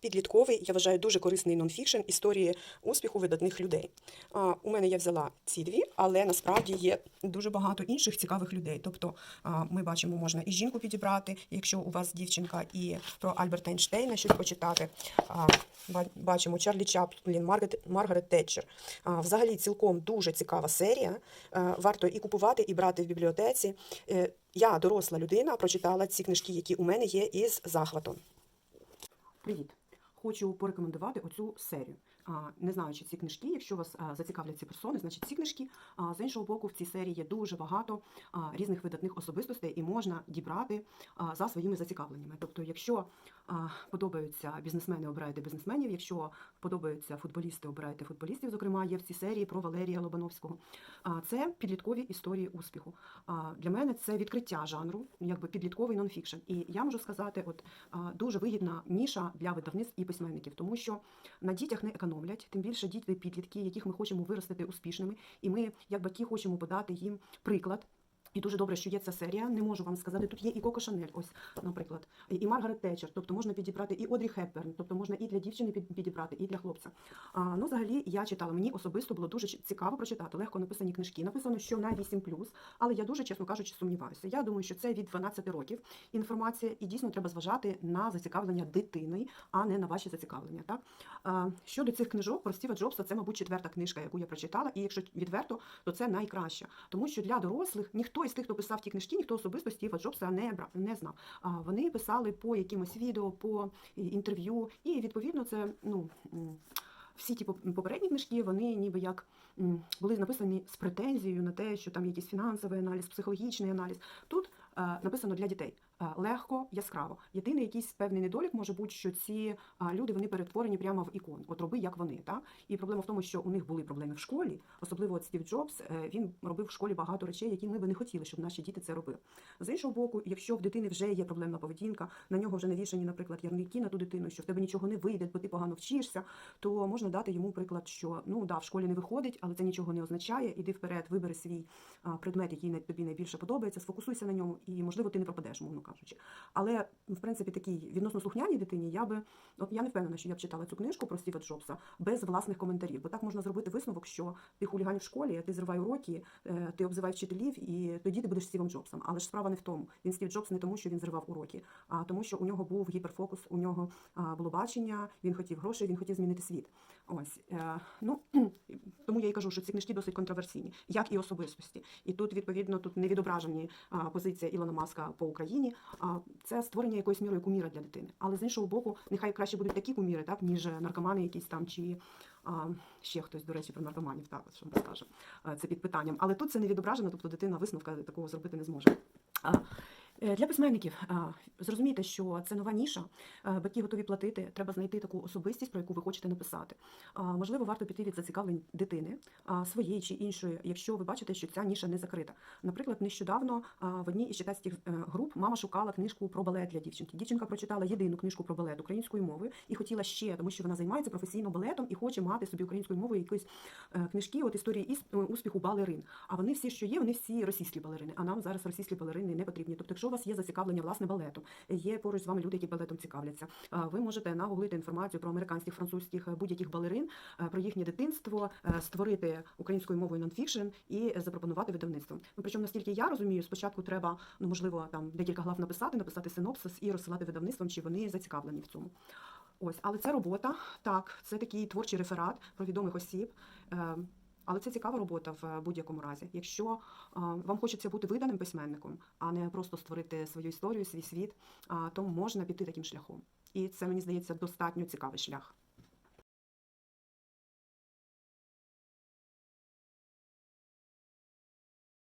підлітковий, я вважаю, дуже корисний нонфікшн історії успіху видатних людей. А, у мене я взяла ці дві, але насправді є дуже багато інших цікавих людей. Тобто а, ми бачимо, можна і жінку підібрати, якщо у вас дівчинка, і про Альберта Ейнштейна щось почитати. А, бачимо Чарлі Чаплін, Маргарет, Маргарет Тетчер. А, взагалі цілком дуже цікава серія. Е, Варто і купувати, і брати в бібліотеці. Е, Я, доросла людина, прочитала ці книжки, які у мене є, із захватом. Привіт! Хочу порекомендувати оцю серію. Не знаю, чи ці книжки, якщо вас зацікавлять ці персони, значить ці книжки. З іншого боку, в цій серії є дуже багато різних видатних особистостей, і можна дібрати за своїми зацікавленнями. Тобто, якщо подобаються бізнесмени, обирайте бізнесменів. Якщо подобаються футболісти, обирайте футболістів. Зокрема, є в цій серії про Валерія Лобановського. Це підліткові історії успіху. Для мене це відкриття жанру, якби підлітковий нонфікшн. І я можу сказати, от дуже вигідна ніша для видавництв і письменників, тому що на дітях не економлять, тим більше діти підлітки, яких ми хочемо виростити успішними, і ми, як батьки, хочемо подати їм приклад. І дуже добре, що є ця серія. Не можу вам сказати. Тут є і Коко Шанель, ось, наприклад, і- Маргарет Тетчер. Тобто можна підібрати і Одрі Хепберн, тобто можна і для дівчини підібрати, і для хлопця. А, ну, взагалі, я читала. Мені особисто було дуже цікаво прочитати. Легко написані книжки. Написано, що на 8+, але я дуже, чесно кажучи, сумніваюся. Я думаю, що це від 12 років інформація, і дійсно треба зважати на зацікавлення дитини, а не на ваші зацікавлення. Так? А, щодо цих книжок про Стіва Джобса, це, мабуть, четверта книжка, яку я прочитала, і якщо відверто, то це найкраща. Тому що для дорослих ніхто із тих, хто писав ті книжки, ніхто особисто Стіва Джобса не брав, не знав. А вони писали по якимось відео, по інтерв'ю, і відповідно це ну. Всі ті попередні книжки, вони ніби як були написані з претензією на те, що там якийсь фінансовий аналіз, психологічний аналіз. Тут написано для дітей е, легко, яскраво. Єдиний якийсь певний недолік може бути, що ці е, люди вони перетворені прямо в ікон. От роби як вони. Так? І проблема в тому, що у них були проблеми в школі, особливо от Стів Джобс. е, Він робив в школі багато речей, які ми би не хотіли, щоб наші діти це робили. З іншого боку, якщо в дитини вже є проблемна поведінка, на нього вже навішані, наприклад, ярлики на ту дитину, що в тебе нічого не вийде, бо ти погано вчишся, то можна дати йому приклад, що ну да, в школі не виходить, але це нічого не означає. Іди вперед, вибери свій предмет, який тобі найбільше подобається, сфокусуйся на ньому, і можливо ти не пропадеш, мовно кажучи. Але в принципі такій відносно слухняній дитині я би от я не впевнена, що я б читала цю книжку про Стіва Джобса без власних коментарів, бо так можна зробити висновок, що ти хуліганів в школі, ти зривай уроки, е, ти обзиваєш вчителів, і тоді ти будеш Стівом Джобсом. Але ж справа не в тому. Він Стів Джобс не тому, що він зривав уроки, а тому, що у нього був гіперфокус, у нього було бачення, він хотів грошей, він хотів змінити світ. Ось е, ну тому я і кажу, що ці книжки досить контроверсійні, як і особистості. І тут відповідно тут не відображені позиція Ілона Маска по Україні. Це створення якоїсь мірою куміра для дитини. Але з іншого боку, нехай краще будуть такі куміри, так ніж наркомани, якісь там чи. А, ще хтось, до речі, про наркоманів, так, що ми скажемо. Це під питанням. Але тут це не відображено, тобто дитина висновка такого зробити не зможе. Е, Для письменників а, зрозумійте, що це нова ніша. Е, Батьки готові платити. Треба знайти таку особистість, про яку ви хочете написати. Можливо, варто піти від зацікавлень дитини своєї чи іншої, якщо ви бачите, що ця ніша не закрита. Наприклад, нещодавно в одній із читацьких е, груп мама шукала книжку про балет для дівчинки. Дівчинка прочитала єдину книжку про балет українською мовою і хотіла ще, тому що вона займається професійно балетом і хоче мати собі українською мовою якісь книжки, от історії іс- успіху балерин. А вони всі, що є, вони всі російські балерини. А нам зараз російські балерини не потрібні. Тобто, якщо у вас є зацікавлення власне балетом, є поруч з вами люди, які балетом цікавляться. Ви можете нагуглити інформацію про американських, французьких е, будь-яких балерин, е, про їхнє дитинство, е, створити українською мовою нонфікшн і запропонувати видавництво. Ну, причому, наскільки я розумію, спочатку треба, ну можливо, там декілька глав написати, написати синопсис і розсилати видавництвам, чи вони зацікавлені в цьому. Ось, але це робота. Так, це такий творчий реферат про відомих осіб. Е, але це цікава робота в будь-якому разі. Якщо вам хочеться бути виданим письменником, а не просто створити свою історію, свій світ, то можна піти таким шляхом. І це мені здається достатньо цікавий шлях.